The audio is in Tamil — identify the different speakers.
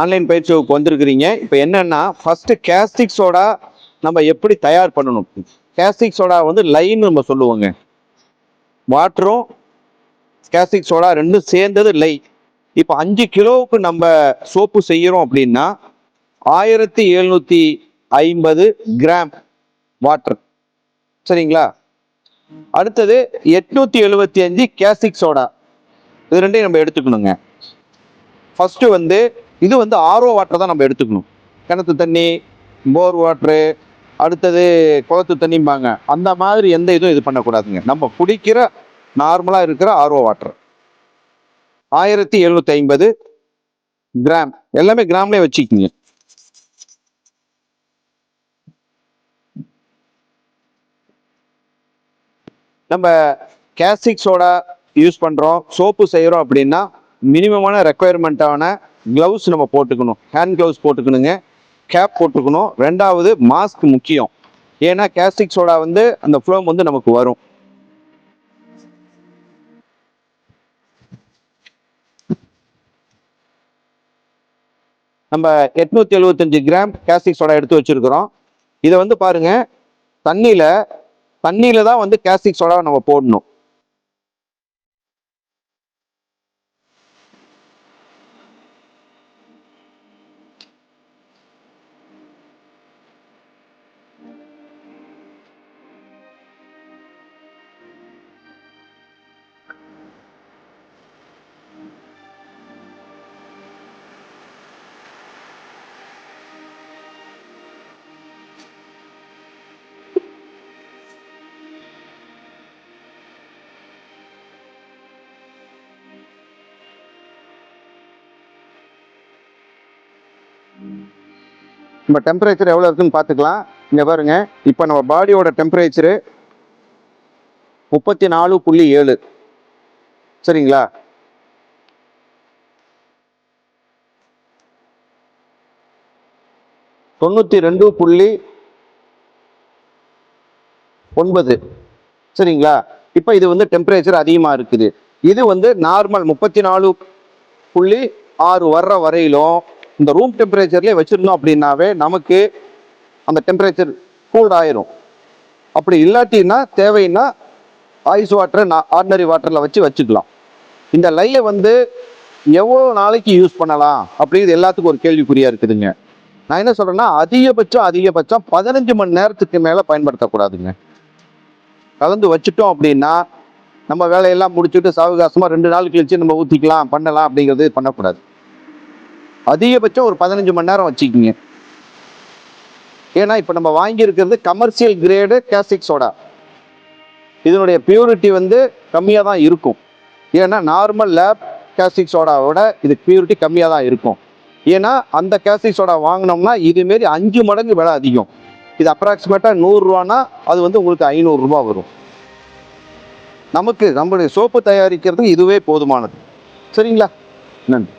Speaker 1: ஆன்லைன் பயிற்சி வகுப்பு வந்திருக்கிறீங்க. இப்போ என்னென்னா ஃபஸ்ட்டு கேஸ்டிக் சோடா நம்ம எப்படி தயார் பண்ணணும்? கேஸ்டிக் சோடா வந்து லைன் நம்ம சொல்லுவோங்க. வாட்டரும் கேஸ்டிக் சோடா ரெண்டும் சேர்ந்தது லை. இப்போ அஞ்சு கிலோவுக்கு நம்ம சோப்பு செய்கிறோம் அப்படின்னா ஆயிரத்தி எழுநூற்றி ஐம்பது கிராம் வாட்டர். சரிங்களா? அடுத்தது எட்நூத்தி எழுபத்தி அஞ்சு கேஸ்டிக் சோடா. இது ரெண்டையும் நம்ம எடுத்துக்கணுங்க. ஃபர்ஸ்ட் வந்து இது வந்து ஆர்ஓ வாட்டர் தான் நம்ம எடுத்துக்கணும். கிணத்து தண்ணி போர் வாட்ரு அடுத்தது குளத்து தண்ணிம்பாங்க. அந்த மாதிரி எந்த இதுவும் இது பண்ணக்கூடாதுங்க. நம்ம குடிக்கிற நார்மலாக இருக்கிற ஆர்ஓ வாட்டர் ஆயிரத்தி எழுநூத்தி ஐம்பது கிராம் எல்லாமே கிராம்லேயே வச்சுக்கிங்க. நம்ம கேஸ்டிக் சோடா யூஸ் பண்ணுறோம் சோப்பு செய்கிறோம் அப்படின்னா மினிமமான ரெக்குயர்மெண்ட்டான க்ளவுஸ் நம்ம போட்டுக்கணும். Hand gloves போட்டுக்கணுங்க. கேப் போட்டுக்கணும். ரெண்டாவது மாஸ்க் முக்கியம். ஏன்னா கேஸ்டிக் சோடா வந்து அந்த ஃப்ளோம் வந்து நமக்கு வரும். நம்ம எட்நூத்தி எழுபத்தஞ்சு கிராம் கேஸ்டிக் சோடா எடுத்து வச்சிருக்கிறோம். இதை வந்து பாருங்க தண்ணியில தண்ணியில தான் வந்து கேஸ்டிக் சோடாவை நம்ம போடணும். நம்ம டெம்பரேச்சர் எவ்வளோ இருக்குன்னு பார்த்துக்கலாம். இங்கே பாருங்க. இப்போ நம்ம பாடியோட டெம்பரேச்சரு முப்பத்தி நாலு புள்ளி ஏழு. சரிங்களா? தொண்ணூற்றி ரெண்டு புள்ளி ஒன்பது. சரிங்களா? இப்போ இது வந்து டெம்பரேச்சர் அதிகமாக இருக்குது. இது வந்து நார்மல் முப்பத்தி நாலு புள்ளி ஆறு வர்ற வரையிலும் இந்த ரூம் டெம்பரேச்சர்லேயே வச்சுருந்தோம் அப்படின்னாவே நமக்கு அந்த டெம்பரேச்சர் கூல்ட் ஆயிரும். அப்படி இல்லாட்டின்னா தேவைன்னா ஐஸ் வாட்டரை நான் ஆர்டினரி வாட்டரில் வச்சு வச்சுக்கலாம். இந்த லையை வந்து எவ்வளோ நாளைக்கு யூஸ் பண்ணலாம் அப்படிங்கிறது எல்லாத்துக்கும் ஒரு கேள்விக்குறியாக இருக்குதுங்க. நான் என்ன சொல்கிறேன்னா அதிகபட்சம் அதிகபட்சம் பதினஞ்சு மணி நேரத்துக்கு மேலே பயன்படுத்தக்கூடாதுங்க. கலந்து வச்சுட்டோம் அப்படின்னா நம்ம வேலையெல்லாம் முடிச்சுட்டு சாவகாசமாக ரெண்டு நாள் கழிச்சு நம்ம ஊற்றிக்கலாம் பண்ணலாம் அப்படிங்கிறது பண்ணக்கூடாது. அதிகபட்சம் ஒரு பதினஞ்சு மணி நேரம் வச்சுக்கிங்க. ஏன்னா இப்போ நம்ம வாங்கியிருக்கிறது கமர்ஷியல் கிரேடு கேஸ்டிக் சோடா இதனுடைய பியூரிட்டி வந்து கம்மியாக தான் இருக்கும். ஏன்னா நார்மல் லேப் கேஸ்டிக் சோடாவோட இது பியூரிட்டி கம்மியாக தான் இருக்கும். ஏன்னா அந்த கேஸ்டிக் சோடா வாங்கினோம்னா இதுமாரி அஞ்சு மடங்கு விலை அதிகம். இது அப்ராக்சிமேட்டாக நூறுரூவானா அது வந்து உங்களுக்கு ஐநூறுரூவா வரும். நமக்கு நம்மளுடைய சோப்பு தயாரிக்கிறதுக்கு இதுவே போதுமானது. சரிங்களா? நன்றி.